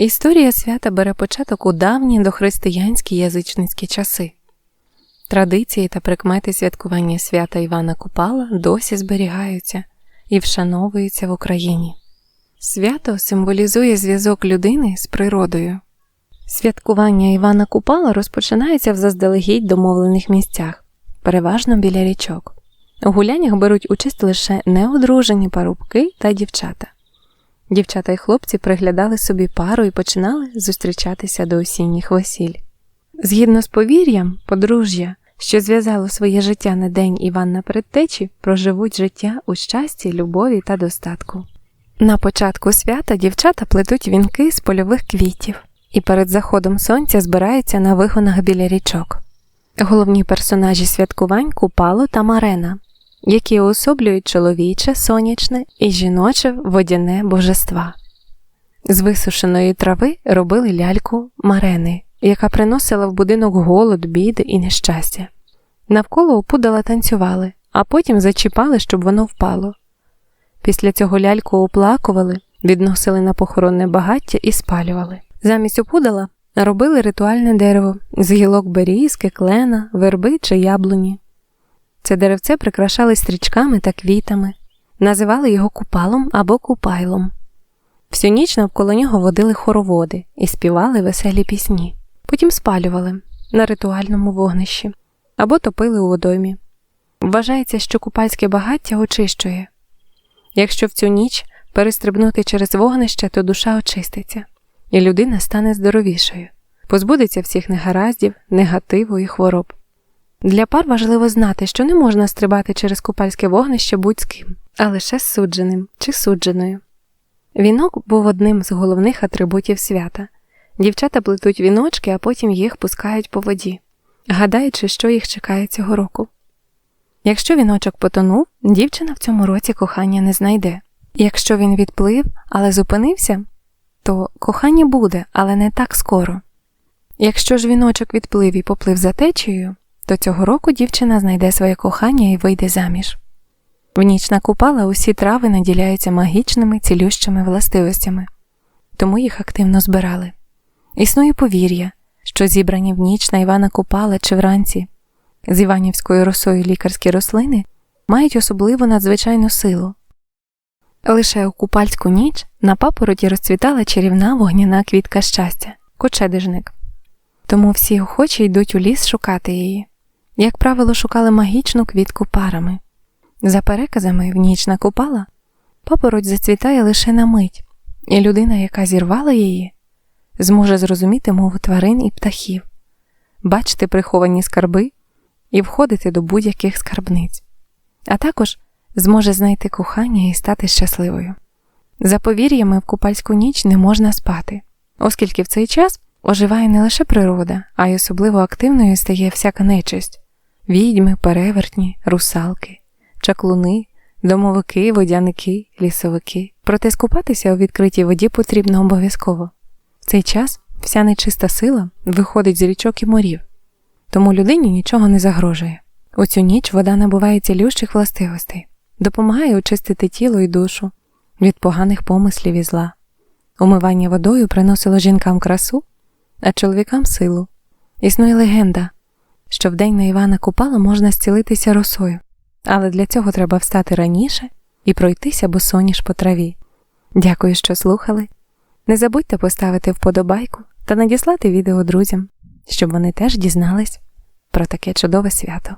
Історія свята бере початок у давні дохристиянські язичницькі часи. Традиції та прикмети святкування свята Івана Купала досі зберігаються і вшановуються в Україні. Свято символізує зв'язок людини з природою. Святкування Івана Купала розпочинається в заздалегідь домовлених місцях, переважно біля річок. У гуляннях беруть участь лише неодружені парубки та дівчата. Дівчата й хлопці приглядали собі пару і починали зустрічатися до осінніх весіль. Згідно з повір'ям, подружжя, що зв'язало своє життя на день Івана Предтечі, проживуть життя у щасті, любові та достатку. На початку свята дівчата плетуть вінки з польових квітів і перед заходом сонця збираються на вигонах біля річок. Головні персонажі святкувань Купало та Марена, які уособлюють чоловіче, сонячне і жіноче водяне божества. З висушеної трави робили ляльку Марени, яка приносила в будинок голод, біди і нещастя. Навколо опудала танцювали, а потім зачіпали, щоб воно впало. Після цього ляльку оплакували, відносили на похоронне багаття і спалювали. Замість опудала робили ритуальне дерево з гілок берізки, клена, верби чи яблуні. Це деревце прикрашали стрічками та квітами, називали його купалом або купайлом. Всю ніч навколо нього водили хороводи і співали веселі пісні. Потім спалювали на ритуальному вогнищі або топили у водоймі. Вважається, що купальське багаття очищує. Якщо в цю ніч перестрибнути через вогнище, то душа очиститься, і людина стане здоровішою, позбудеться всіх негараздів, негативу і хвороб. Для пар важливо знати, що не можна стрибати через купальське вогнище будь з ким, а лише з судженим чи судженою. Вінок був одним з головних атрибутів свята. Дівчата плетуть віночки, а потім їх пускають по воді, гадаючи, що їх чекає цього року. Якщо віночок потонув, дівчина в цьому році кохання не знайде. Якщо він відплив, але зупинився, то кохання буде, але не так скоро. Якщо ж віночок відплив і поплив за течією, то цього року дівчина знайде своє кохання і вийде заміж. В ніч на купала усі трави наділяються магічними цілющими властивостями, тому їх активно збирали. Існує повір'я, що зібрані в ніч на Івана Купала чи вранці з іванівською росою лікарські рослини мають особливу надзвичайну силу. Лише у купальську ніч на папороті розцвітала чарівна вогняна квітка щастя кочедижник. Тому всі охочі йдуть у ліс шукати її. Як правило, шукали магічну квітку парами. За переказами, в ніч на купала папороть зацвітає лише на мить, і людина, яка зірвала її, зможе зрозуміти мову тварин і птахів, бачити приховані скарби і входити до будь-яких скарбниць, а також зможе знайти кохання і стати щасливою. За повір'ями, в купальську ніч не можна спати, оскільки в цей час оживає не лише природа, а й особливо активною стає всяка нечисть відьми, перевертні, русалки, чаклуни, домовики, водяники, лісовики. Проте скупатися у відкритій воді потрібно обов'язково. В цей час вся нечиста сила виходить з річок і морів, тому людині нічого не загрожує. У цю ніч вода набуває цілющих властивостей, допомагає очистити тіло і душу від поганих помислів і зла. Умивання водою приносило жінкам красу, а чоловікам силу. Існує легенда, що в день на Івана Купала можна зцілитися росою, але для цього треба встати раніше і пройтися босоніж по траві. Дякую, що слухали. Не забудьте поставити вподобайку та надіслати відео друзям, щоб вони теж дізнались про таке чудове свято.